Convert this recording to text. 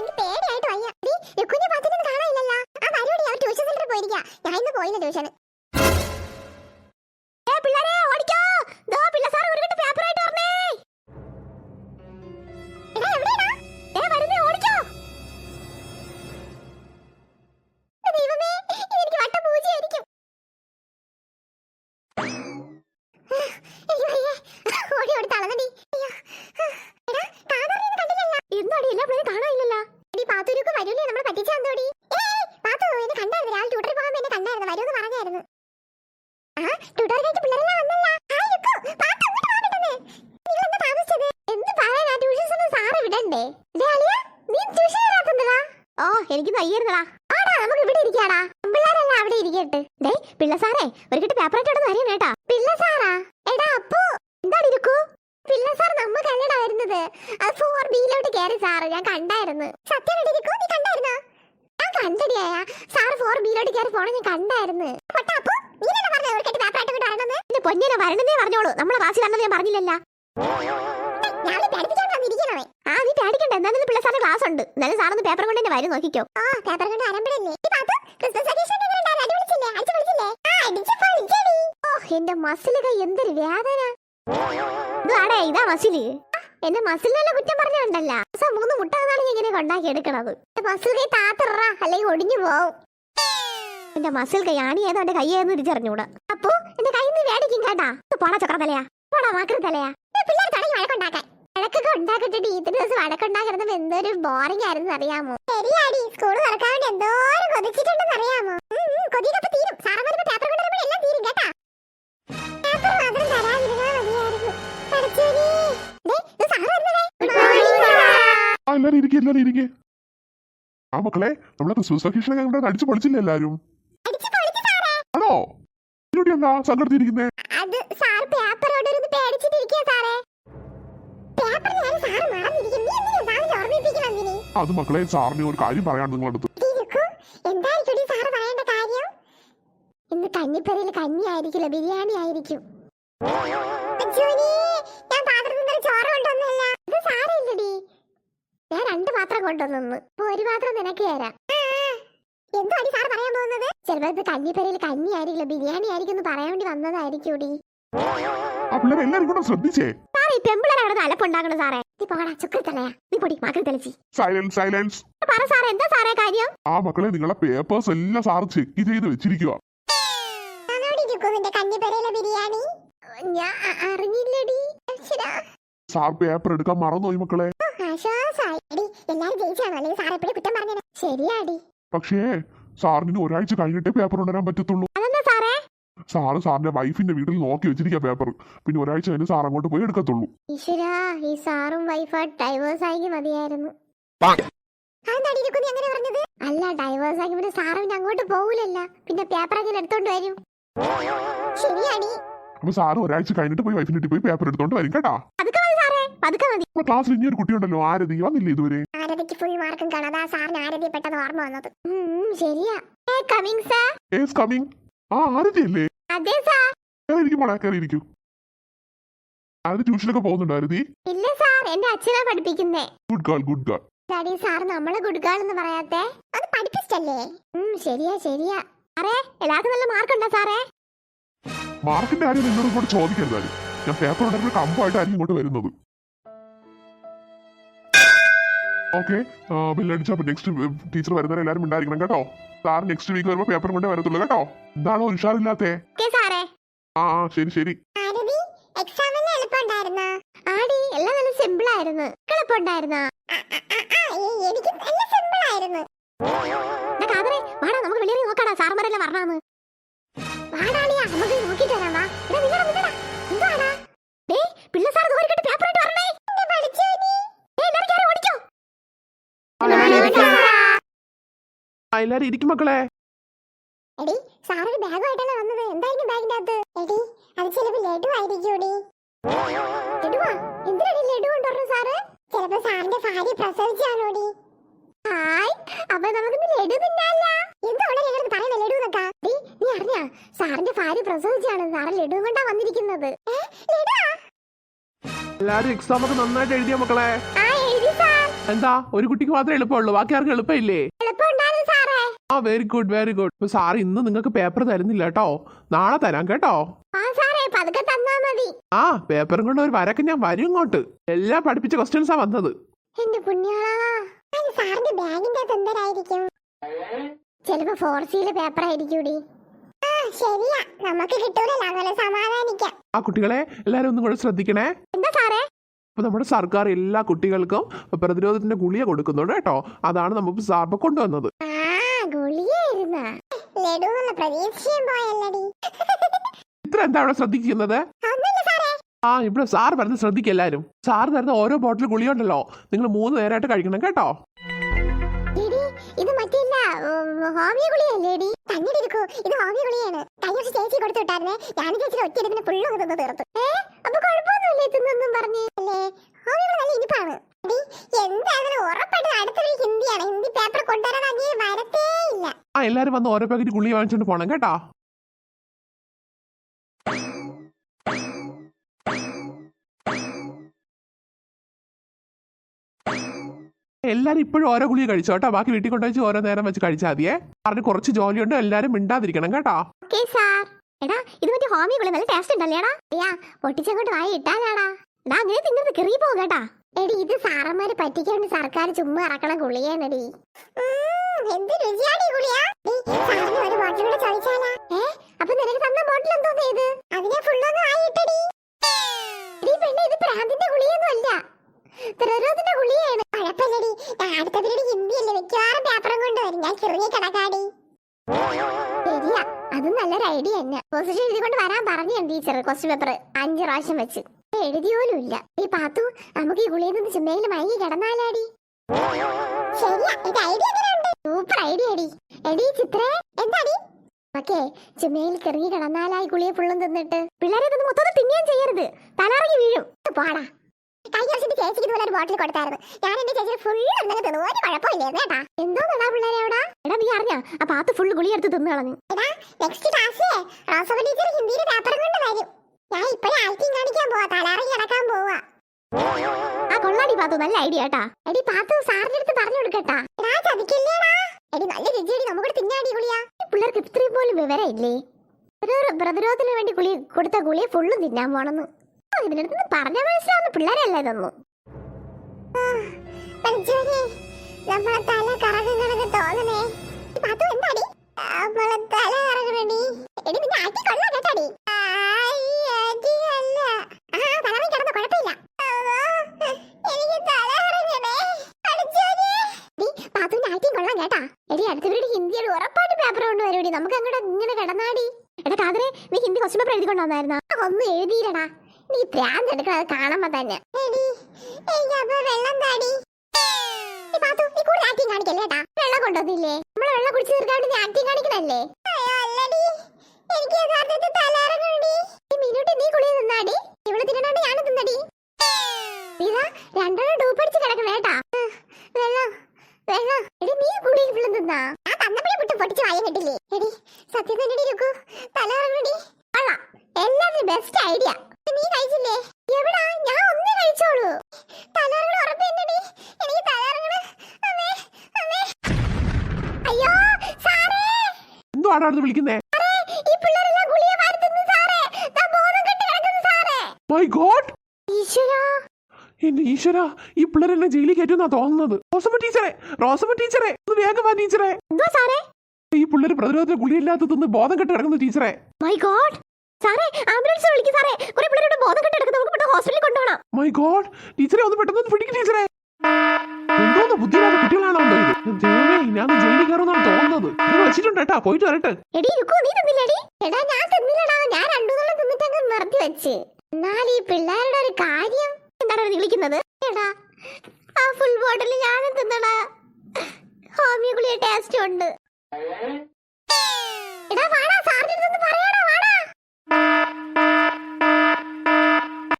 എനിക്ക് പേടിയായിട്ട് വയ്യ ലുക്കുഞ്ഞെ പാത്തിനൊന്നും കാണാനില്ലല്ലോ. ആ വരൂടി അവർ ട്യൂഷൻ സെന്ററിൽ പോയിരിക്കാ ഞാൻ ഇന്ന് പോയില്ല ട്യൂഷന് ട്യൂട്ടറിൽ പോകാൻ എന്നെ കണ്ടായിരുന്നു. വരുമെന്ന് പറഞ്ഞായിരുന്നു. ആ, ട്യൂട്ടർ കഴിഞ്ഞ് പിള്ളേരെല്ലാം വന്നല്ല ഹായ്, ലുക്കു. പാട്ട് അങ്ങോട്ട് വാ പെട്ടെന്ന്. നിങ്ങളെന്താ താമസിച്ചത്? എന്ത് പറയാനാ, ട്യൂഷൻ ഒന്നും സാറ് വിടണ്ടേ? ദേ, അളിയാ, നീ ട്യൂഷൻ വരാത്തെന്തെടാ? ഓ എനിക്ക് വയ്യായിരുന്നടാ ആടാ നമുക്ക് ഇവിടെ ഇരിക്കാടാ പിള്ളേരെല്ലാം അവിടെ ഇരിക്കട്ടെ ദേ പിള്ള സാറേ ഒരു കിട്ട് പേപ്പർ ആയിട്ട് അവിടെ അറിയണം കേട്ടാ പിള്ള സാറാ എടാ അപ്പു എന്താണ് ഇരിക്കൂ പിള്ള സാർ നമ്മ കല്ലടാ വരുന്നത് അത് ഫോർ ബിയിലോട്ട് കയറി സാറ് ഞാൻ കണ്ടായിരുന്നു സത്യം നീ കണ്ടായിരുന്നോ കണ്ടടിയായ? സാർ ഫോർ ബിയിലോട്ട് കയറി പോണ ഞാൻ കണ്ടായിരുന്നു. പൊന്നിനെ വരണമെന്നേ പറഞ്ഞോളൂ. നമ്മളെ ക്ലാസ്സിൽ അന്നത് ഞാൻ പറഞ്ഞില്ലല്ലോ. ആ നീ പേടിക്കണ്ട. എന്നാലും പിള്ളേ സാറിന് ക്ലാസ് ഉണ്ട്. എന്നാലും സാറൊന്ന് പേപ്പർ കൊണ്ട് തന്നെ വരും നോക്കിക്കോ. ആ പേപ്പർ കൊണ്ട് അരമ്പടല്ലേ ഈ പാത്തു ക്രിസ്മസ് വെക്കേഷൻ എങ്ങനെ ഉണ്ടായിരുന്നു. അടിപൊളിച്ചില്ലേ അടിച്ചു പൊളിച്ചില്ലേ ആ അടിച്ചു പൊളിച്ചടി. ഓ എന്റെ മസിലൊക്കെ എന്തൊരു വേദന. ഇതാടേ ഇതാ മസിൽ. എന്റെ മസിലിനെ കുറ്റം പറഞ്ഞിട്ടുണ്ടല്ലോ. മൂന്ന് മുട്ട ഇങ്ങനെ കൊണ്ടാക്കി എടുക്കണത്. മസിൽ കൈ താത്തറ അല്ലെങ്കിൽ ഒടിഞ്ഞു പോവും. എന്റെ മസിൽ കൈ ആണി ഏതോ എന്റെ കൈ ഏതെന്ന് തിരിച്ചറിഞ്ഞൂടാ. അപ്പോ എന്റെ കൈ നീ വേടിക്കും കേട്ടാ. പോടാ ചക്ര തലയാ പോടാ മാക്രി തലയാ. പിള്ളേർ തുടങ്ങി വഴക്കുണ്ടാക്കാൻ. ദിവസം എന്തൊരു ബോറിംഗ് ആയിരുന്നു അറിയാമോ? ശരിയാടി. സ്കൂൾ തുറക്കാൻ വേണ്ടി എന്തോരം കൊതിച്ചിട്ടുണ്ടെന്ന് അറിയാമോ? ഇരിക്കെ. ആ മക്കളെ നമ്മളെ ക്രിസ്മസ് വെക്കേഷൻ കണ്ടാൽ അടിച്ചു പൊളിച്ചില്ല എല്ലാരും. ആണോ? എന്താ സങ്കടത്തിരിക്കുന്നേ അത് മക്കളെ സാറിന് ഒരു കാര്യം പറയാൻ നിങ്ങളുടെ അടുത്ത്. തിരുക്കു എന്തായിരിക്കും സാറ് പറയേണ്ട കാര്യം? ഇന്ന് കഞ്ഞിപ്പരയിൽ കഞ്ഞി ആയിരിക്കില്ല ബിരിയാണി ആയിരിക്കും അച്ചൂനി, ഞാൻ പാത്രത്തിൽ നിന്ന് ചോറ് കൊണ്ടുവന്നല്ല ഇത് സാരമില്ലടി ഞാൻ രണ്ട് പാത്രം കൊണ്ടുവന്നു. അപ്പൊ ഒരു പാത്രം നിനക്ക് തരാം. എന്തോ അടി സാറ് പറയാൻ പോകുന്നത്? ചിലപ്പോ ഇത് കഞ്ഞിപ്പരയിൽ കഞ്ഞി ആയിരിക്കില്ല ബിരിയാണി ആയിരിക്കും എന്ന് പറയാൻ വേണ്ടി വന്നതായിരിക്കൂടി. ആ പിള്ളേരെ എല്ലാരും കൂടെ ശ്രദ്ധിച്ചേ. സാറേ ഈ പെമ്പിളരെ അവിടെ അലപ്പുണ്ടാക്കണ സാറേ. നീ പൊടി സൈലൻസ് സൈലൻസ് പറ സാറേ എന്താ സാറേ കാര്യം? ആ മക്കളെ നിങ്ങളെ പേപ്പേഴ്സ് എല്ലാം സാർ ചെക്ക് ചെയ്ത് വെച്ചിരിക്കുക ബിരിയാണി? ഞാൻ അറിഞ്ഞില്ലടി. സാർ പേപ്പർ എടുക്കാൻ മറന്നുപോയി മക്കളെ. ആശ്വാസായി എടി എല്ലാരും ജയിച്ചാണോ? അല്ലെങ്കിൽ സാർ എപ്പോഴും കുറ്റം പറഞ്ഞത് ശരിയാടി. പക്ഷേ സാറിന് ഒരാഴ്ച കഴിഞ്ഞിട്ടേ പേപ്പർ കൊണ്ടുവരാൻ പറ്റത്തുള്ളൂ. അതെന്താ സാറേ? സാറ് സാറിന്റെ വൈഫിന്റെ വീട്ടിൽ നോക്കി വെച്ചിരിക്കുക പേപ്പർ പിന്നെ ഒരാഴ്ച കഴിഞ്ഞ് സാർ അങ്ങോട്ട് പോയി എടുക്കത്തുള്ളൂ. ഈശ്വരാ ഈ സാറും വൈഫാ ഡൈവേഴ്സ് ആയി മതിയായിരുന്നു. അങ്ങനെ പറഞ്ഞത്? അല്ല ഡൈവേഴ്സ് ആക്കി പിന്നെ സാറ് പിന്നെ അങ്ങോട്ട് പോകൂലല്ല പിന്നെ പേപ്പർ അങ്ങനെ എടുത്തോണ്ട് വരും. ശരിയാടി. അപ്പൊ സാറ് ഒരാഴ്ച കഴിഞ്ഞിട്ട് പോയി വൈഫിന്റെ വീട്ടിൽ പോയി പേപ്പർ എടുത്തോണ്ട് വരും കേട്ടാ. പതുക്കെ മതി. ക്ലാസ്സിൽ ഇനി ഒരു കുട്ടിയുണ്ടല്ലോ ആരതി. വന്നില്ല ഇതുവരെ? ആരതിക്ക് ഫുൾ മാർക്കും കാണാതെ ആ സാറിന് ആരതി പെട്ടെന്ന് ഓർമ്മ വന്നത്. ശരിയാ. കമ്മിങ് സാർ ഏസ് കമ്മിങ് ആ ആരതി അല്ലേ? അതെ സാർ കയറിയിരിക്കും മോളെ കയറിയിരിക്കൂ ആരതി ട്യൂഷനൊക്കെ പോകുന്നുണ്ടോ ആരതി? ഇല്ല സാർ എന്റെ അച്ഛനാ പഠിപ്പിക്കുന്നേ. Good girl good girl daddy sir നമ്മളെ ഗുഡ് ഗുഡ്ഗാൾ എന്ന് പറയാത്തെ. അത് പഠിപ്പിച്ചല്ലേ? ഉം ശരിയാ ശരിയാ. എല്ലാവർക്കും നല്ല മാർക്ക് ഉണ്ടോ സാറേ? മാർക്കിന്റെ കാര്യം നിന്നോട് ഇങ്ങോട്ട് ചോദിക്കരുതാലും ഞാൻ പേപ്പർ ഉണ്ടായിരുന്ന കമ്പായിട്ടായിരിക്കും ഇങ്ങോട്ട് വരുന്നത്. ഓക്കെ ബില്ലടിച്ചാൽ നെക്സ്റ്റ് ടീച്ചർ വരുന്നവരെ എല്ലാവരും ഉണ്ടായിരിക്കണം കേട്ടോ. സാർ നെക്സ്റ്റ് വീക്ക് വരുമ്പോ പേപ്പർ കൊണ്ടേ വരത്തുള്ളൂ കേട്ടോ. എന്താണോ ഉഷാറില്ലാത്തേ ആ ശരി ശരി. ആടി എല്ലാം നല്ല സിമ്പിൾ ആയിരുന്നു. എളുപ്പമുണ്ടായിരുന്നോ എനിക്ക് നല്ല സിമ്പിൾ ആയിരുന്നു. കാതറേ വാടാ നമുക്ക് വെളിയിൽ നോക്കാടാ. സാറുമാരെല്ലാം പറഞ്ഞാന്ന് വാടാളിയാ നമുക്ക് നോക്കിട്ട് വരാം വാ. എടാ നിന്നടാ നിന്നടാ. എന്താണ് ഡേ പിള്ള സാർ ദൂരക്കിട്ട് പേപ്പർ ആയിട്ട് വരണേ. പഠിച്ചു എല്ലാരും ഇരിക്കും. മക്കളെ. എടി സാറൊരു ബാഗുമായിട്ടല്ലേ വന്നത്. എന്തായിരിക്കും ബാഗിന്റെ അകത്ത്? എടി അത് ചിലപ്പോ ലഡു ആയിരിക്കൂടി ലഡുവാ? എന്തിനാടി ലഡു കൊണ്ടുവരണം സാറ്? ചിലപ്പോ സാറിന്റെ ഭാര്യ പ്രസവിച്ചാണോടി. ഹായ് അപ്പൊ നമുക്കിന്ന് ലഡു തിന്നാല്ല എന്താണ് ഞങ്ങൾക്ക് പറയുന്നത് ലഡു എന്നൊക്കെ? നീ അറിഞ്ഞാ? സാറിന്റെ ഭാര്യ പ്രസവിച്ചാണ്. സാറ് ലഡു കൊണ്ടാ വന്നിരിക്കുന്നത്? എല്ലാരും എക്സാം ഒക്കെ നന്നായിട്ട് എഴുതിയ മക്കളെ? എന്താ? ഒരു കുട്ടിക്ക് മാത്രമേ എളുപ്പമുള്ളൂ. ബാക്കി ആർക്കും എളുപ്പമില്ലേ? ആ വെരി ഗുഡ് വെരി ഗുഡ് ഇപ്പൊ സാർ ഇന്ന് നിങ്ങൾക്ക് പേപ്പർ തരുന്നില്ല കേട്ടോ. നാളെ തരാം കേട്ടോ. ആ പേപ്പറും കൊണ്ട് ഒരു വരക്ക് ഞാൻ വരും ഇങ്ങോട്ട്. എല്ലാം പഠിപ്പിച്ച ക്വസ്റ്റ്യൻസാ വന്നത്. ചിലപ്പോ പേപ്പർ ആയിരിക്കൂടി ശരിയാ. നമുക്ക് കിട്ടൂലല്ലോ അങ്ങനെ സമാധാനിക്കാം. ആ കുട്ടികളെ എല്ലാരും ഒന്നും കൂടെ ശ്രദ്ധിക്കണേ. എന്താ സാറേ അപ്പൊ നമ്മുടെ സർക്കാർ എല്ലാ കുട്ടികൾക്കും പ്രതിരോധത്തിന്റെ ഗുളിയ കൊടുക്കുന്നുണ്ട് കേട്ടോ. അതാണ് നമുക്ക് സാർബ കൊണ്ടുവന്നത്. ഇത്ര എന്താ അവിടെ ശ്രദ്ധിക്കുന്നത്? ആ ഇവിടെ സാർ പറഞ്ഞ് ശ്രദ്ധിക്കുക എല്ലാവരും സാർ തരുന്ന ഓരോ ബോട്ടിൽ ഗുളിക ഉണ്ടല്ലോ നിങ്ങൾ മൂന്ന് നേരമായിട്ട് കഴിക്കണം കേട്ടോ. ഇത് മറ്റില്ല ഹോമിയോ ഗുളിയല്ലേടി തന്നെ എടുക്കൂ ഇത് ഹോമി ഗുളിയാണ് കഴിഞ്ഞ വർഷം ചേച്ചി കൊടുത്തു വിട്ടായിരുന്നേ. ഞാൻ ചേച്ചി ഒറ്റ ഫുള്ള് തിന്ന് തീർത്തു. ഏ? അപ്പൊ കുഴപ്പമൊന്നുമില്ലേ തിന്നൊന്നും പറഞ്ഞ്? അല്ലേ? ഹോമിയോ ഗുളി നല്ല ഇനിപ്പാണ് എന്തായാലും ഉറപ്പായിട്ട് അടുത്തൊരു ഹിന്ദിയാണ്. ഹിന്ദി പേപ്പർ കൊണ്ടുവരാൻ വരത്തേ ഇല്ല. ആ എല്ലാരും വന്ന് ഓരോ പാക്കറ്റ് ഗുളിക വാങ്ങിച്ചോണ്ട് പോണം കേട്ടോ. എല്ലാരും ഇപ്പോഴും ഓരോ ഗുളിക കഴിച്ചോ? കേട്ടോ ബാക്കി വീട്ടിൽ കൊണ്ടുവച്ച് ഓരോ നേരം വെച്ച് കഴിച്ചാൽ മതിയേ. പറഞ്ഞ് കുറച്ച് ജോലിയുണ്ട് എല്ലാവരും മിണ്ടാതിരിക്കണം കേട്ടോ. ഓക്കെ സാർ എടാ ഇത് മറ്റേ ഹോമിയോ ഗുളി നല്ല ടേസ്റ്റ് ഉണ്ടല്ലേടാ അയ്യാ പൊട്ടിച്ചങ്ങോട്ട് വായി ഇട്ടാലാടാ എടാ അങ്ങനെ തിന്നത് കെറി പോകും കേട്ടാ. എടി ഇത് സാറന്മാര് പറ്റിക്കൊണ്ട് സർക്കാർ ചുമ്മാ ഇറക്കണ ഗുളിയാണെടി ഉം, എന്ത് ഗുളിയാ ഒരു ബോട്ടിൽ കൂടെ ചോദിച്ചാലാ. ഏ അപ്പൊ നിനക്ക് തന്ന ബോട്ടിൽ എന്തോ ഇത് അതിനെ ഞാൻ ശരിയാ ഐഡിയ പൊസിഷൻ എഴുതിക്കൊണ്ട് പറഞ്ഞു ടീച്ചർ പേപ്പർ അഞ്ച് വെച്ച്. ഈ പാത്തു നമുക്ക് ചുമ്മയിൽ സൂപ്പർ ഐഡിയ എടി. ചിത്രേ എന്താടി? ചുമയിൽ കിടന്നാലായി ഗുളിയെ ഫുള്ളും തിന്നിട്ട്. പിള്ളേരെ മൊത്തം തിന്നുകയും ചെയ്യരുത്. തലറങ്ങി വീഴും. പോടാ. കഴിഞ്ഞ വർഷത്തെ ചേച്ചിക്ക് ഇതുപോലെ ഒരു ബോട്ടിൽ കൊടുത്തായിരുന്നു. ഞാൻ എന്റെ ചേച്ചിയെ ഫുൾ എന്തെങ്കിലും തിന്നു. ഒരു കുഴപ്പമില്ലായിരുന്നു കേട്ടാ. എന്തോന്നാ പിള്ളേരെ അവിടെ. എടാ നീ അറിഞ്ഞാ? ആ പാത്ത് ഫുൾ ഗുളി എടുത്ത് തിന്നു കളഞ്ഞു. എടാ നെക്സ്റ്റ് ക്ലാസ്സിലെ റോസവ ടീച്ചർ ഹിന്ദിയിൽ പേപ്പറും കൊണ്ട് വരും. ഞാൻ ഇപ്പോഴും ആക്ടിങ് കാണിക്കാൻ പോവാ. തലാറി കിടക്കാൻ പോവാ. ആ കൊള്ളാടി പാത്തു. നല്ല ഐഡിയ കേട്ടാ. എടി പാത്തു സാറിന്റെ അടുത്ത് പറഞ്ഞു കൊടുക്കട്ടാ. എടാ ചതിക്കില്ലേടാ. എടി നല്ല രുചിയടി. നമുക്ക് തിന്നാടി ഗുളിയാ. പിള്ളേർക്ക് ഇത്രയും പോലും വിവരം ഇല്ലേ പ്രതിരോ- പ്രതിരോധത്തിന് വേണ്ടി ഗുളി കൊടുത്ത ഗുളിയെ ഫുള്ളും തിന്നാൻ പോണെന്ന്. ഇതിനടുത്ത് പറഞ്ഞ മനസ്സിലാവുന്ന പിള്ളേരല്ല ഇതൊന്നും? നമ്മളെ തല കറങ്ങും കണക്ക് തോന്നണേ. പാത്തു എന്താടി? നമ്മളെ തല കറങ്ങണടി നിന്നെ ആറ്റി കൊള്ളാം കേട്ടാടി ആയി, ആറ്റിയല്ല. ആ, തലവൻ കിടന്നോ, കുഴപ്പമില്ല. അമ്മോ, എനിക്ക് തല കറങ്ങണേ. പഠിച്ചോനെ. എടി പാത്തുവിന്റെ ആക്ടിങ് കൊള്ളാം കേട്ടാ എടി അടുത്ത വീട് ഹിന്ദിയോട് ഉറപ്പായിട്ട് പേപ്പർ കൊണ്ടുവരുമടി നമുക്ക് അങ്ങോട്ട് ഇങ്ങനെ കിടന്നാടി എടാ കാതറെ നീ ഹിന്ദി ക്വസ്റ്റ്യൻ പേപ്പർ എഴുതി കൊണ്ടുവന്നായിരുന്നാ ഒന്നും എഴുതിയില്ലടാ നീ പ്രാന്ത് എടുക്കണത് കാണുമ്പോ തന്നെ. വെള്ളം താടി. നീ കൂടുതൽ acting കാണിക്കല്ലേ കേട്ടാ. വെള്ളം കൊണ്ടുവന്നില്ലേ? നമ്മളെ വെള്ളം കുടിച്ചു നീ ആക്ടിങ് കാണിക്കണല്ലേ. എനിക്ക് യഥാർത്ഥത്തിൽ ഈ നീ കുളി നിന്നാടി. ഇവിടെ തിന്നണോണ്ട് ഞാൻ തിന്നടി. ഇതാ രണ്ടെണ്ണം ഡൂപ്പടിച്ച് കിടക്കണ കേട്ടാ വെള്ളം വെള്ളം. എടി നീ കുളി ഇവിടെ തിന്നാ ഞാൻ തന്നപ്പോഴേ വിട്ട് പൊട്ടിച്ച് വായം കിട്ടില്ലേ? എടി സത്യം തന്നെ എല്ലാത്തിനും ബെസ്റ്റ് ഐഡിയ നീ കഴിച്ചില്ലേ? എവിടാ? ഞാൻ ഒന്നേ കഴിച്ചോളൂ. തലകറങ്ങണ ഉറപ്പുണ്ടെടി എനിക്ക് അമ്മേ അമ്മേ. അയ്യോ സാറേ. എന്തോ ആടാണ് വിളിക്കുന്നേ? ഈ പിള്ളേരെല്ലാം ഗുളിക വാരി സാറേ. ദാ ബോധം കെട്ട് കിടക്കുന്നു സാറേ. മൈ ഗോഡ് ഈശ്വരാ. എന്റെ ഈശ്വര ഈ പിള്ളേരെന്നെ ജയിലിൽ കയറ്റുന്നാ തോന്നുന്നത്. റോസമ്മ ടീച്ചറെ റോസമ്മ ടീച്ചറെ ഒന്ന് വേഗം വാ ടീച്ചറെ. സാറേ? ഈ പിള്ളേർ പ്രതിരോധ ഗുളിയില്ലാത്ത തിന്ന് ബോധം കെട്ട് കിടക്കുന്ന ടീച്ചറെ. മൈ ഗോഡ് സാറേ ആംബുലൻസ് വിളിക്ക് സാറേ. കുറെ പിള്ളേരുടെ ബോധം കെട്ട് കിടക്കുന്നു നമുക്ക് പെട്ടെന്ന് ഹോസ്പിറ്റലിൽ കൊണ്ടുപോകണം മൈ ഗോഡ് ടീച്ചറെ ഒന്ന് പെട്ടെന്ന് പിടിക്കും ടീച്ചറെ. എന്തോന്ന് ബുദ്ധിയില്ലാത്ത കുട്ടികളാണോ ദൈവമേ ഞാൻ ജയിലിൽ കയറുന്നാണ് തോന്നുന്നത്. ഇത് വെച്ചിട്ടുണ്ട് കേട്ടാ. പോയിട്ട് വരട്ടെ. എടി രുക്കു നീ തിന്നില്ലടി. എടാ ഞാൻ തിന്നില്ലടാ. ഞാൻ രണ്ടു നാളും തിന്നിട്ട് അങ്ങ് നിർത്തി വെച്ച്. എന്നാൽ ഈ പിള്ളേരുടെ ഒരു കാര്യം എന്താണ് നീ വിളിക്കുന്നത്? എടാ ആ ഫുൾ ബോട്ടിൽ ഞാനും തിന്നടാ. ഹോമിയോ ഗുളിയ ടേസ്റ്റ് ഉണ്ട് Música